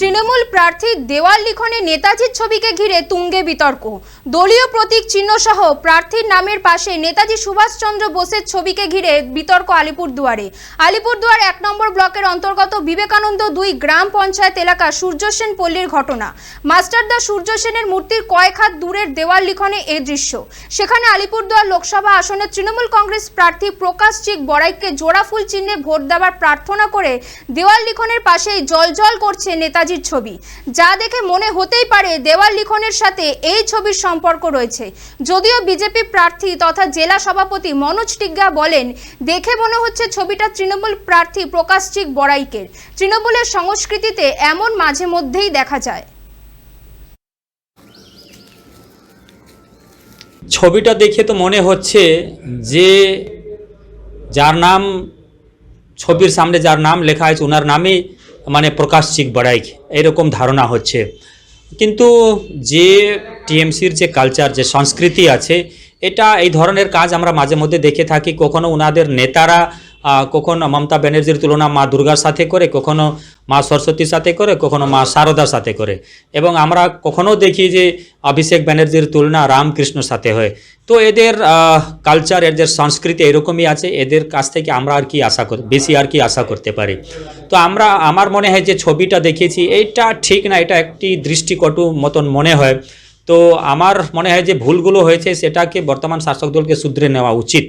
Do Trinamool প্রার্থীর দেওয়াল লিখনে নেতাজির ছবিকে ঘিরে তুঙ্গে বিতর্ক। দলীয় প্রতীক চিহ্ন সহ প্রার্থীর নামের পাশে নেতাজি সুভাষচন্দ্র বোসের ছবিকে ঘিরে বিতর্ক আলিপুরদুয়ারে। আলিপুরদুয়ার এক নম্বর ব্লকের অন্তর্গত বিবেকানন্দ দুই গ্রাম পঞ্চায়েত এলাকা সূর্য সেন পল্লীর ঘটনা। মাস্টারদা সূর্য সেনের মূর্তির কয়েক হাত দূরের দেওয়াল লিখনে এ দৃশ্য। সেখানে আলিপুরদুয়ার লোকসভা আসনে তৃণমূল কংগ্রেস প্রার্থী প্রকাশ চিক বড়াইকে জোড়া ফুল চিহ্নে ভোট দেওয়ার প্রার্থনা করে দেওয়াল লিখনের পাশেই জলজল করছে নেতাজির ছবি। যা দেখে মনে হতেই পারে দেওয়াল লিখনের সাথে এই ছবির সম্পর্ক রয়েছে। যদিও বিজেপি প্রার্থী তথা জেলা সভাপতি মনোজ টিগ্গা বলেন, দেখে মনে হচ্ছে ছবিটা তৃণমূল প্রার্থী প্রকাশ চিক বড়াইকের। তৃণমূলের সংস্কৃতিতে এমন মাঝে মধ্যেই দেখা যায়। ছবিটা দেখে তো মনে হচ্ছে যে যার নাম, ছবির সামনে যার নাম লেখা আছে ওনার নামই মানে প্রকাশ চিক বড়াইক এরকম ধারণা হচ্ছে। কিন্তু যে টিএমসির যে কালচার যে সংস্কৃতি আছে, এটা এই ধরনের কাজ আমরা মাঝে মধ্যে দেখে থাকি। কখনো ওনাদের নেতারা কখনো মমতা ব্যানার্জির তুলনা মা দুর্গার সাথে করে, কখনো মা সরস্বতীর সাথে করে, কখনো মা শারদার সাথে করে। এবং আমরা কখনো দেখি যে অভিষেক ব্যানার্জির তুলনা রামকৃষ্ণর সাথে হয়। তো এদের কালচার এদের সংস্কৃতি এরকমই আছে, এদের কাছ থেকে আমরা আর কি আশা কর, বেশি আর কি আশা করতে পারি। তো আমরা, আমার মনে হয় যে ছবিটা দেখেছি, এইটা ঠিক না, এটা একটি দৃষ্টিকটু মতন মনে হয়। তো আমার মনে হয় যে ভুলগুলো হয়েছে, সেটাকে বর্তমান শাসক দলকে শুধরে নেওয়া উচিত।